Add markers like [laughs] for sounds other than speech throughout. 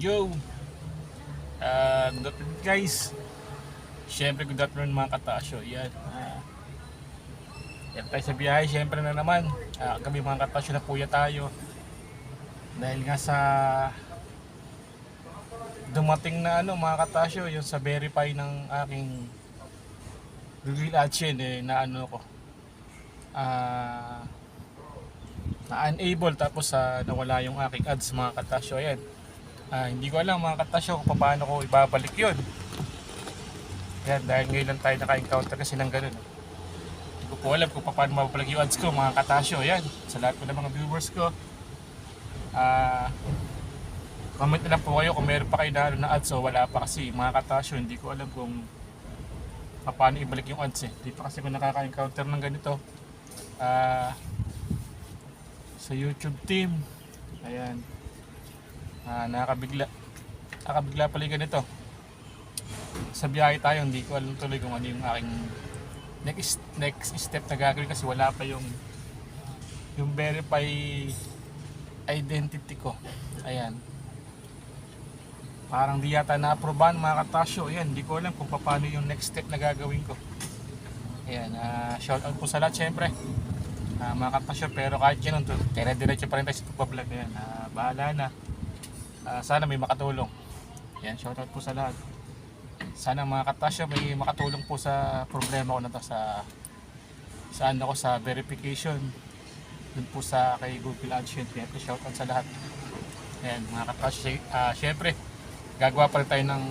Yo! Uh, good afternoon guys. Siyempre good afternoon mga katasyo. Yan. Uh, yan tayo sa biyahe. Siyempre na naman. Uh, kami mga katasyo na puya tayo. Dahil nga sa dumating na ano mga katasyo yung sa verify ng aking Google AdSense eh, na ano ko ah na unable tapos sa nawala yung aking ads mga katasyo ayan Ah, hindi ko alam mga katasyo kung paano ko ibabalik yun. Yan dahil ngayon lang tayo naka-encounter kasi ng ganun. Hindi ko po alam kung paano mababalik yung ads ko mga katasyo. Ayan sa lahat po ng mga viewers ko. Ah comment na lang po kayo kung meron pa kayo na, na ads o wala pa kasi mga katasyo hindi ko alam kung paano ibalik yung ads eh. Dito kasi kung nakaka-encounter ng ganito. Ah sa YouTube team. Ayan ah, nakakabigla. Nakakabigla pala yung ganito. Sa biyahe tayo hindi ko alam tuloy kung ano yung aking next next step na gagawin kasi wala pa yung yung verify identity ko. Ayan. Parang di yata na-aprobahan mga katasyo. Ayan hindi ko alam kung paano yung next step na gagawin ko. Ayan ah, shout out po sa lahat syempre. Uh, mga katasyo pero kahit yun dire-diretso pa rin tayo sa pagbablog ayan ah, bahala na Ah, sana may makatulong. Yan shout out po sa lahat. Sana mga katasyo may makatulong po sa problema ko na to sa saan ako sa verification. Dun po sa kay Google AdSense syempre shout out sa lahat. Yan mga katasyo uh, syempre gagawa pa rin tayo ng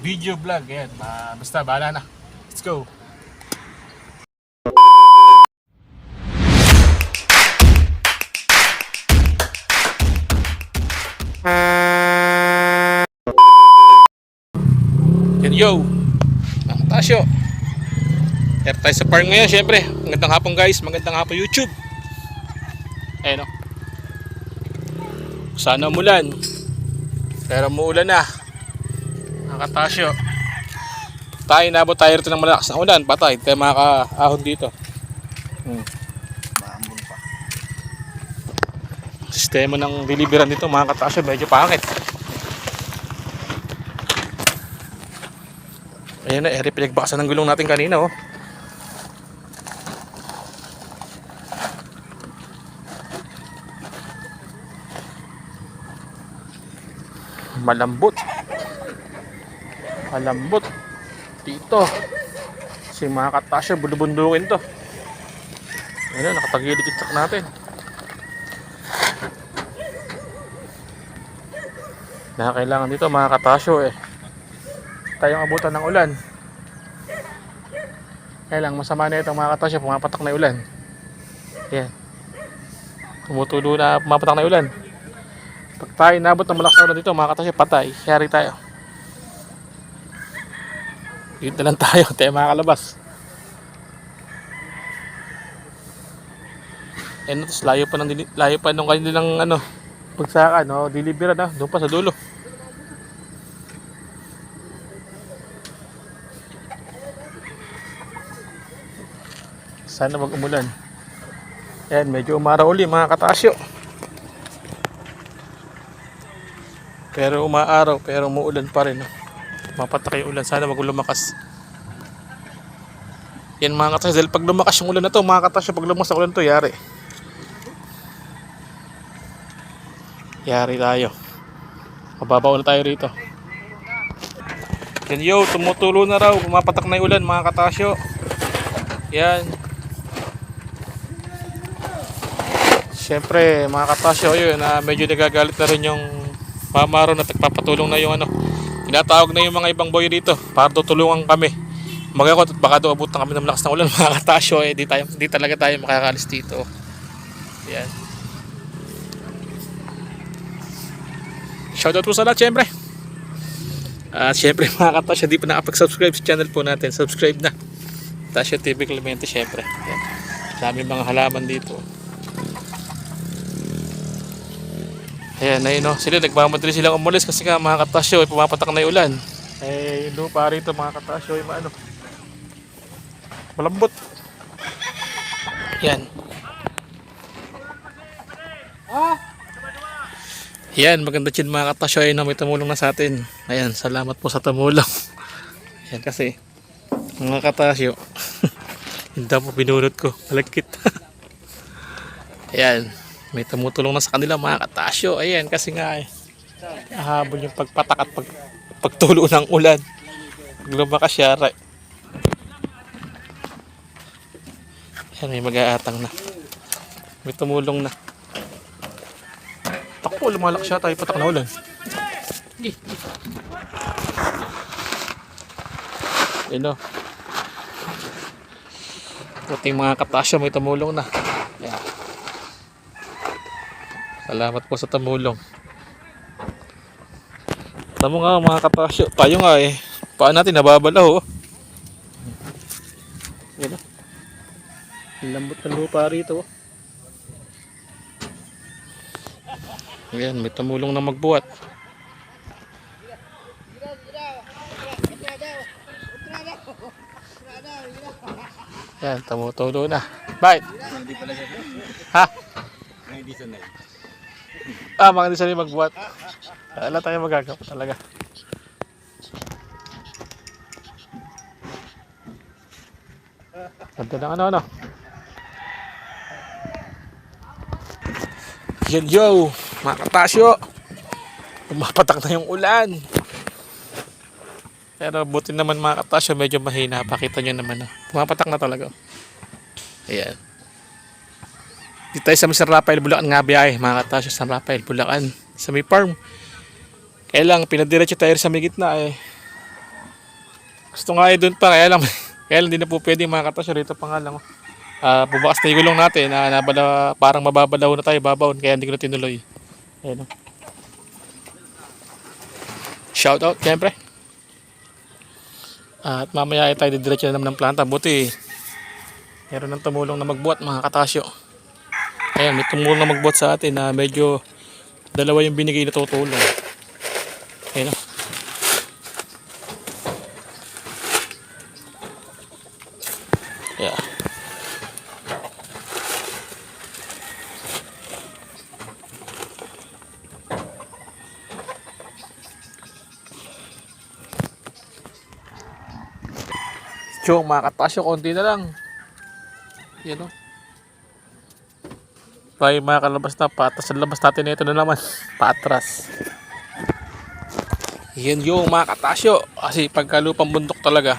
video vlog. Yan Ah, basta bahala na. Let's go yo. Mga Tasyo. Kaya tayo sa farm ngayon, syempre. Magandang hapon guys, magandang hapon YouTube. Ayun o. Sana umulan. Pero muulan na. Mga Tasyo. Tayo nabot tayo rito ng malakas na ulan. Patay, tayo makakaahon dito. Hmm. Maambon pa. Sistema ng deliveran dito mga katasyo medyo pangit. Ayan na, eri pinagbakasan ng gulong natin kanina oh. Malambot. Malambot. Dito. Si mga katasyo, bulubundukin to. Ayan na, nakatagilid yung truck natin. na kailangan dito mga katasyo eh tayong abutan ng ulan. Kaya lang masama na itong mga katasyo pumapatak na ulan. Yan tumutulo na pumapatak na ulan. Pag tayo nabot ng malakas na dito mga katasyo patay. Yari tayo. Dito na lang tayo [laughs] tayo mga kalabas. Eh no, tapos layo pa ng layo pa nung kanilang ano pagsaka no? Delivery na doon pa sa dulo sana mag umulan yan medyo umaraw uli mga katasyo pero umaaraw pero umuulan pa rin mapatak yung ulan sana wag lumakas yan mga katasyo dahil pag lumakas yung ulan na to mga katasyo pag lumakas ang ulan to yari Yari tayo. Mababaw na tayo rito. Yan yo, tumutulo na raw. Pumapatak na yung ulan mga katasyo. Yan. Siyempre mga katasyo yun, na medyo nagagalit na rin yung mamaro na nagpapatulong na yung ano. Tinatawag na yung mga ibang boy dito para tutulungan kami. Magakot at baka doon abutan kami ng malakas ng ulan [laughs] mga katasyo eh. Di, tayo, di talaga tayo makakalis dito. Yan. Shoutout po sa lahat syempre. At syempre [laughs] mga katasya, di pa nakapag-subscribe sa channel po natin. Subscribe na. Tasya TV Clemente syempre. Yan. Dami mga halaman dito. Ayan, ayun no. Sila nagmamadali silang umalis kasi nga mga katasyo, ay pumapatak na yung ulan. Eh, yung lupa rito mga katasyo, ay maano. Malambot. Yan. Yan, maganda chin mga katasyo ay na may tumulong na sa atin. Ayan, salamat po sa tumulong. [laughs] Yan kasi, mga katasyo, [laughs] hindi po binunod ko. Malagkit. Ayan, [laughs] may tumutulong na sa kanila mga katasyo. Ayan, kasi nga eh, hahabol yung pagpatak at pag, pagtulo ng ulan. Pag lumakas siya, right. Ayan, may mag-aatang na. May tumulong na. Takpo, lumalak siya tayo patak na ulan. Yun o. Puting mga katasyo may tumulong na. Yan. Salamat po sa tumulong. Tamo nga mga katasyo. Tayo nga eh. Paan natin nababalaw oh. Yan o. Ang lambot ng lupa rito oh. Ayan, may tumulong na magbuhat. Yan, tumutulo na. Bakit? Hindi pala siya. Ha? Hindi sanay. Ah, mga hindi sila magbuhat. Wala tayo magagawa talaga. Ganda ng ano, ano. Yan yo, mga katasyo. Pumapatak na yung ulan. Pero buti naman mga katasyo, medyo mahina. Pakita nyo naman. Oh. Na talaga. Ayan. Dito tayo sa San Rafael, Bulacan nga biyahe. Mga katasyo, San Rafael, Bulacan. Sa may farm. Kaya lang, pinadiretso tayo sa may gitna eh. Gusto nga eh doon pa, kaya lang, [laughs] kaya lang di na po pwede mga katasyo. Rito pa nga lang. Ah, bumakas na yung gulong natin na nabala, parang mababalaw na tayo, babaon. Kaya hindi ko na tinuloy. Ayan oh. Shout out, syempre. At mamaya ay tayo didiretso na naman ng planta. Buti, meron ng tumulong na magbuhat mga katasyo. Ayan, may tumulong na magbuhat sa atin na medyo dalawa yung binigay na tutulong. Ayan o. Yeah. Chong, mga katasyo, konti na lang. Yan o. Tayo mga kalabas na patas sa labas natin ito na naman. Patras. Yan yung mga katasyo. Kasi pagkalupang bundok talaga.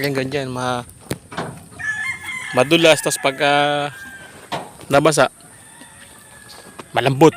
Yan ganyan. Ma madulas. Tapos pagka nabasa. Malambot.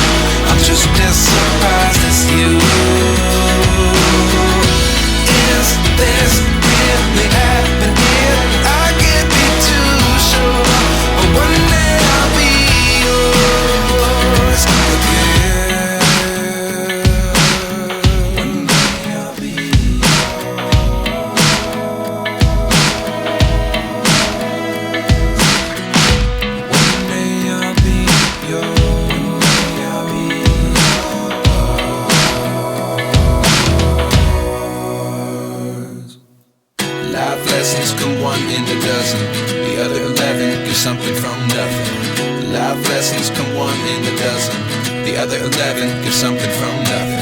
Something from nothing.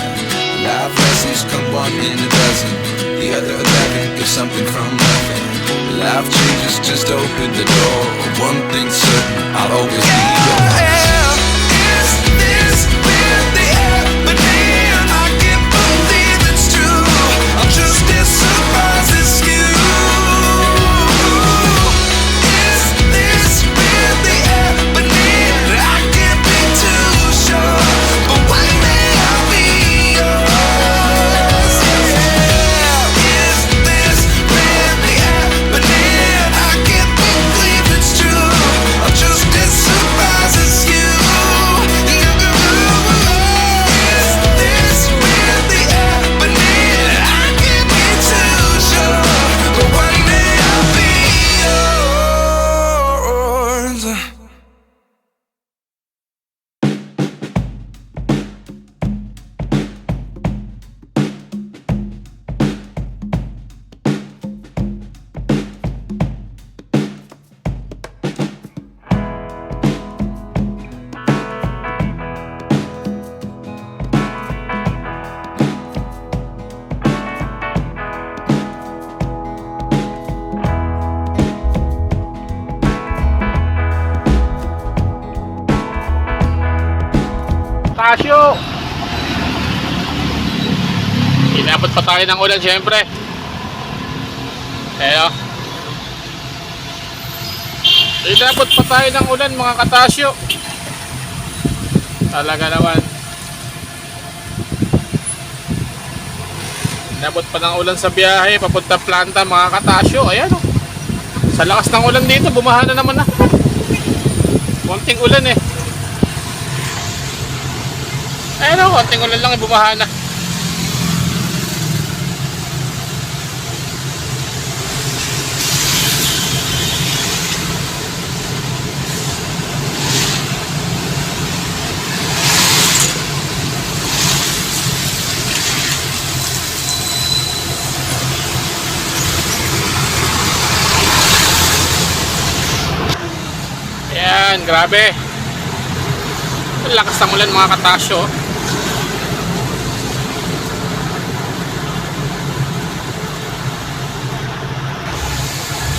Life lessons come one in a dozen. The other eleven get something from nothing. Life changes just open the door. Tayo ng ulan syempre. Ayo. Inabot pa tayo ng ulan mga katasyo. Talaga naman. Inabot pa ng ulan sa biyahe papunta planta mga katasyo. Ayan oh. Sa lakas ng ulan dito, bumaha na naman na. Konting ulan eh. Ayun o, konting ulan lang, bumaha na. Ayan, grabe. Ang lakas ng ulan mga katasyo.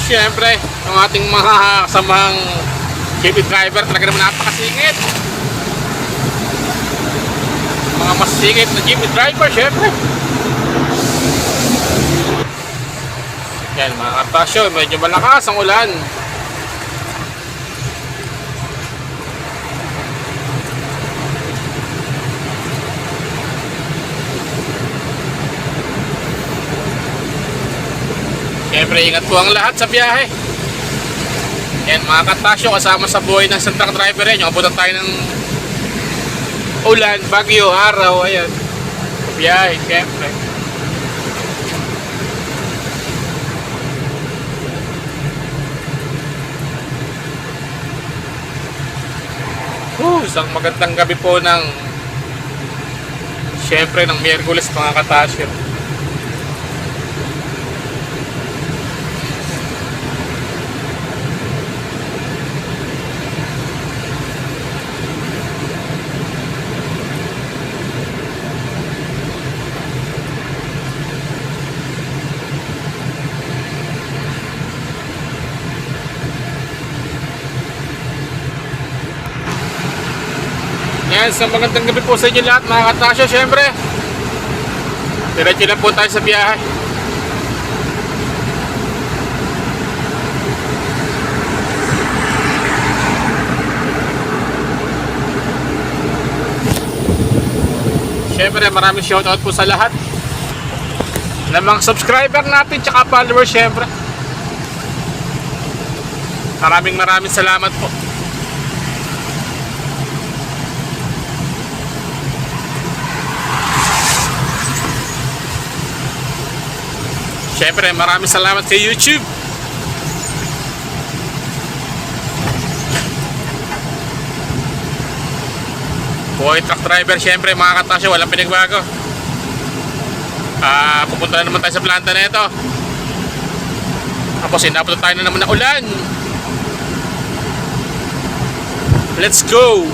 Siyempre, ang ating mga kasamang jeepy driver talaga naman napakasingit. Mga masingit na jeepy driver, siyempre. Yan mga katasyo, medyo malakas ang ulan. Siyempre, ingat po ang lahat sa biyahe. Yan, mga katasyo, kasama sa buhay ng isang driver yan. Yung abutan tayo ng ulan, bagyo, araw, ayan. Biyahe, siyempre. Uh, isang magandang gabi po ng siyempre ng Miyerkules mga katasyo. Yan, sa magandang gabi po sa inyo lahat mga katasyo, syempre. Diretso na po tayo sa biyahe. Syempre, maraming shoutout po sa lahat. Ng mga subscriber natin, tsaka followers, syempre. Maraming maraming salamat po. Siyempre, maraming salamat kay YouTube. Buhay truck driver, siyempre mga katasyo, walang pinagbago. Ah, pupunta na naman tayo sa planta na ito. Tapos inabot tayo na naman ng ulan. Let's go!